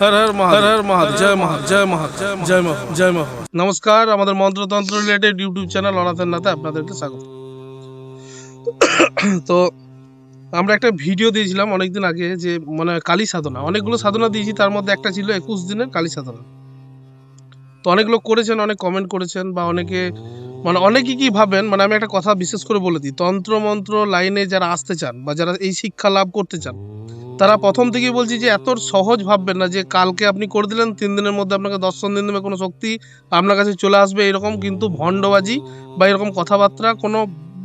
হর হর মহাদেব। হর হর মহাদেব। জয় মহা জয় মহা জয় মহা জয় মহা নমস্কার আমাদের মন্ত্রতন্ত্র রিলেটেড ইউটিউব চ্যানেল অনাথের নাতে আপনাদেরকে স্বাগত। তো আমরা একটা ভিডিও দিয়েছিলাম অনেকদিন আগে যে মানে কালী সাধনা। অনেকগুলো সাধনা দিয়েছি তার মধ্যে একটা ছিল একুশ দিনের কালী সাধনা। তো অনেক লোক করেছেন অনেক কমেন্ট করেছেন বা অনেকে মানে অনেকে কি ভাবেন মানে আমি একটা কথা বিশেষ করে বলে দিই তন্ত্র মন্ত্র লাইনে যারা আসতে চান বা যারা এই শিক্ষা লাভ করতে চান তারা প্রথম থেকেই বলছি যে এত সহজ ভাববেন না যে কালকে আপনি করে দিলেন, তিন দিনের মধ্যে আপনাকে দর্শন দিন দেবে, কোনো শক্তি আপনার কাছে চলে আসবে এরকম কিন্তু ভণ্ডবাজি বা এরকম কথাবার্তা, কোনো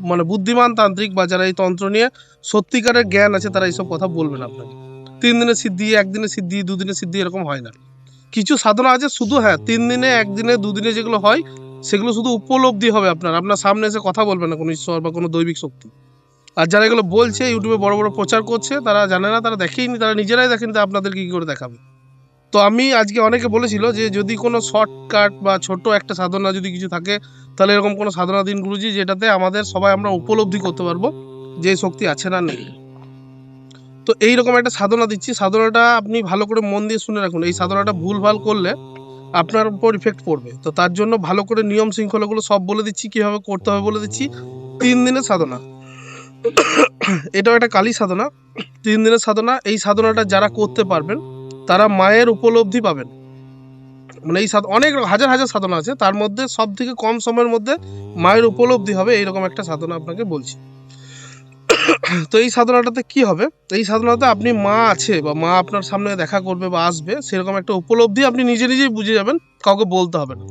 মানে বুদ্ধিমান তান্ত্রিক বা যারা এই তন্ত্র নিয়ে সত্যিকারের জ্ঞান আছে তারা এইসব কথা বলবেন আপনাকে। তিন দিনের সিদ্ধি একদিনের সিদ্ধি দুদিনের সিদ্ধি এরকম হয় না। কিছু সাধনা আছে শুধু হ্যাঁ তিন দিনে, একদিনে, দুদিনে যেগুলো হয়, সেগুলো শুধু উপলব্ধি হবে আপনার। আপনার সামনে এসে কথা বলবে না কোনো ঈশ্বর বা কোনো দৈবিক শক্তি। আর যারা এগুলো বলছে ইউটিউবে বড় বড় প্রচার করছে, তারা জানে না, তারা দেখেইনি, তারা নিজেরাই দেখেনি, তা আপনাদেরকে কী করে দেখাবে? তো আমি আজকে অনেকে বলেছিল যে যদি কোনো শর্টকাট বা ছোট একটা সাধনা যদি কিছু থাকে, তাহলে এরকম কোনো সাধনা দিন গুরুজি, যেটাতে আমাদের সবাই আমরা উপলব্ধি করতে পারব, যে শক্তি আছে না নেই। তো এইরকম একটা সাধনা দিচ্ছি। সাধনাটা আপনি ভালো করে মন দিয়ে শুনে রাখুন। এই সাধনাটা ভুলভাল করলে আপনার উপর ইফেক্ট পড়বে। তো তার জন্য ভালো করে নিয়ম শৃঙ্খলাগুলো সব বলে দিচ্ছি, কীভাবে করতে হবে বলে দিচ্ছি। তিন দিনের সাধনা। এটাও একটা কালী সাধনা তিন দিনের সাধনা। এই সাধনাটা যারা করতে পারবেন, তারা মায়ের উপলব্ধি পাবেন। মানে এই অনেক হাজার হাজার সাধনা আছে, তার মধ্যে সব থেকে কম সময়ের মধ্যে মায়ের উপলব্ধি হবে, এইরকম একটা সাধনা আপনাকে বলছি। তো এই সাধনাটাতে কি হবে? এই সাধনাতে আপনি মা আছে বা মা আপনার সামনে দেখা করবে বা আসবে, সেরকম একটা উপলব্ধি আপনি নিজে নিজেই বুঝে যাবেন, কাউকে বলতে হবে না।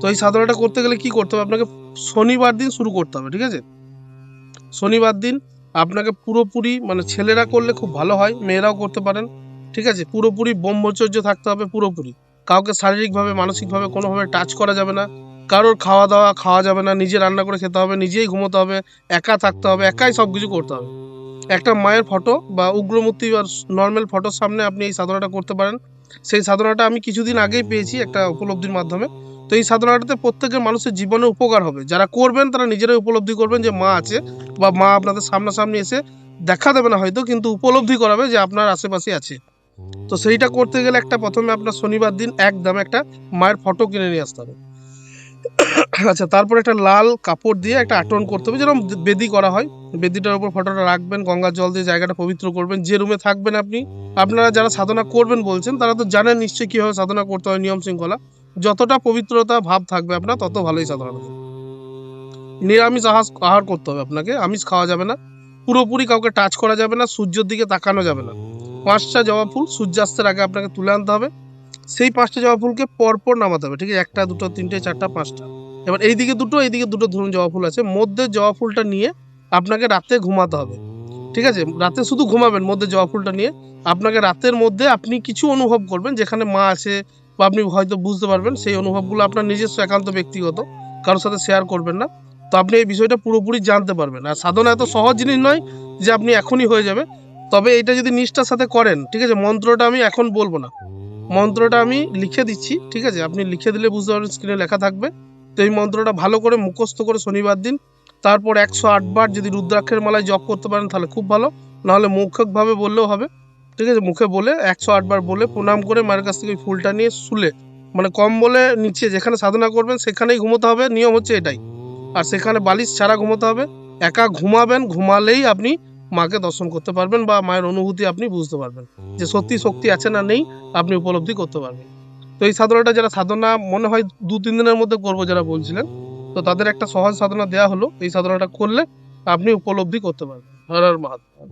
তো এই সাধনাটা করতে গেলে কি করতে হবে? আপনাকে শনিবার দিন শুরু করতে হবে, ঠিক আছে? শনিবার দিন আপনাকে পুরোপুরি মানে ছেলেরা করলে খুব ভালো হয়, মেয়েরাও করতে পারেন, ঠিক আছে? পুরোপুরি ব্রহ্মচর্য থাকতে হবে পুরোপুরি। কাউকে শারীরিকভাবে, মানসিকভাবে কোনোভাবে টাচ করা যাবে না। কারোর খাওয়া দাওয়া খাওয়া যাবে না, নিজে রান্না করে খেতে হবে, নিজেই ঘুমোতে হবে, একা থাকতে হবে, একাই সব কিছু করতে হবে। একটা মায়ের ফটো বা উগ্রমূর্তি বা নর্মাল ফটোর সামনে আপনি এই সাধনাটা করতে পারেন। সেই সাধনাটা আমি কিছুদিন আগেই পেয়েছি একটা উপলব্ধির মাধ্যমে। তো এই সাধনাটাতে প্রত্যেকের মানুষের জীবনে উপকার হবে। যারা করবেন তারা নিজেরাই উপলব্ধি করবেন যে মা আছে বা মা আপনাদের সামনাসামনি এসে দেখা দেবে না হয়তো কিন্তু উপলব্ধি করাবে যে আপনার আশেপাশে আছে। তো সেইটা করতে গেলে একটা প্রথমে আপনার শনিবার দিন একদম একটা মায়ের ফটো কিনে নিয়ে আসতে হবে। আচ্ছা তারপর একটা লাল কাপড় দিয়ে একটা আটন করতে হবে যেরকম বেদি করা হয়। বেদিটার উপর ফটোটা রাখবেন গঙ্গার জল দিয়ে জায়গাটা পবিত্র করবেন। যে রুমে থাকবেন আপনি আপনারা যারা সাধনা করবেন বলছেন তারা তো জানেন নিশ্চয়ই কীভাবে সাধনা করতে হয় নিয়ম শৃঙ্খলা। যতটা পবিত্রতা, ভাব থাকবে আপনার, তত ভালোই হবে নিরামিষ আহার আহার করতে হবে আপনাকে, আমিষ খাওয়া যাবে না, পুরোপুরি কাউকে টাচ করা যাবে না, সূর্যের দিকে তাকানো যাবে না। পাঁচটা জবা ফুল সূর্যাস্তের আগে আপনাকে তুলে আনতে হবে। সেই পাঁচটা জবা ফুলকে পরপর নামাতে হবে, ঠিক আছে? একটা, দুটো, তিনটে, চারটা, পাঁচটা। এবার এইদিকে দুটো এইদিকে দুটো ধরুন জবা ফুল আছে। মধ্যে জবা ফুলটা নিয়ে আপনাকে রাতে ঘুমাতে হবে, ঠিক আছে? রাতে শুধু ঘুমাবেন মধ্যে জবা ফুলটা নিয়ে। আপনাকে রাতের মধ্যে আপনি কিছু অনুভব করবেন, যেখানে মা আছে বা আপনি হয়তো বুঝতে পারবেন সেই অনুভবগুলো আপনার নিজস্ব একান্ত ব্যক্তিগত, কারোর সাথে শেয়ার করবেন না। তো আপনি এই বিষয়টা পুরোপুরি জানতে পারবেন। আর সাধনা এত সহজ জিনিস নয় যে আপনি এখনই হয়ে যাবে। তবে এটা যদি নিষ্ঠার সাথে করেন, ঠিক আছে, মন্ত্রটা আমি এখন বলব না। মন্ত্রটা আমি লিখে দিচ্ছি, ঠিক আছে, আপনি লিখে দিলে বুঝতে পারবেন স্ক্রিনে লেখা থাকবে। তো এই মন্ত্রটা ভালো করে মুখস্থ করে শনিবার দিন, তারপর একশো আটবার যদি রুদ্রাক্ষের মালায় জপ করতে পারেন তাহলে খুব ভালো। নাহলে মৌখিকভাবে বললেও হবে। ঠিক আছে, মুখে বলে, একশো আটবার বলে প্রণাম করে মায়ের কাছ থেকে ফুলটা নিয়ে শুলে। মানে কম বলে নিচে যেখানে সাধনা করবেন সেখানেই ঘুমোতে হবে, নিয়ম হচ্ছে এটাই। আর সেখানে বালিশ ছাড়া ঘুমোতে হবে, একা ঘুমাবেন, ঘুমালেই আপনি মাকে দর্শন করতে পারবেন বা মায়ের অনুভূতি আপনি বুঝতে পারবেন যে সত্যি শক্তি আছে না নেই, আপনি উপলব্ধি করতে পারবেন। তো এই সাধনাটা যারা সাধনা মনে হয় দু, তিন দিনের মধ্যে করব যারা বলছিলেন, তো তাদের একটা সহজ সাধনা দেওয়া হলো, এই সাধনাটা করলে আপনি উপলব্ধি করতে পারবেন। হর হর মহাদেব।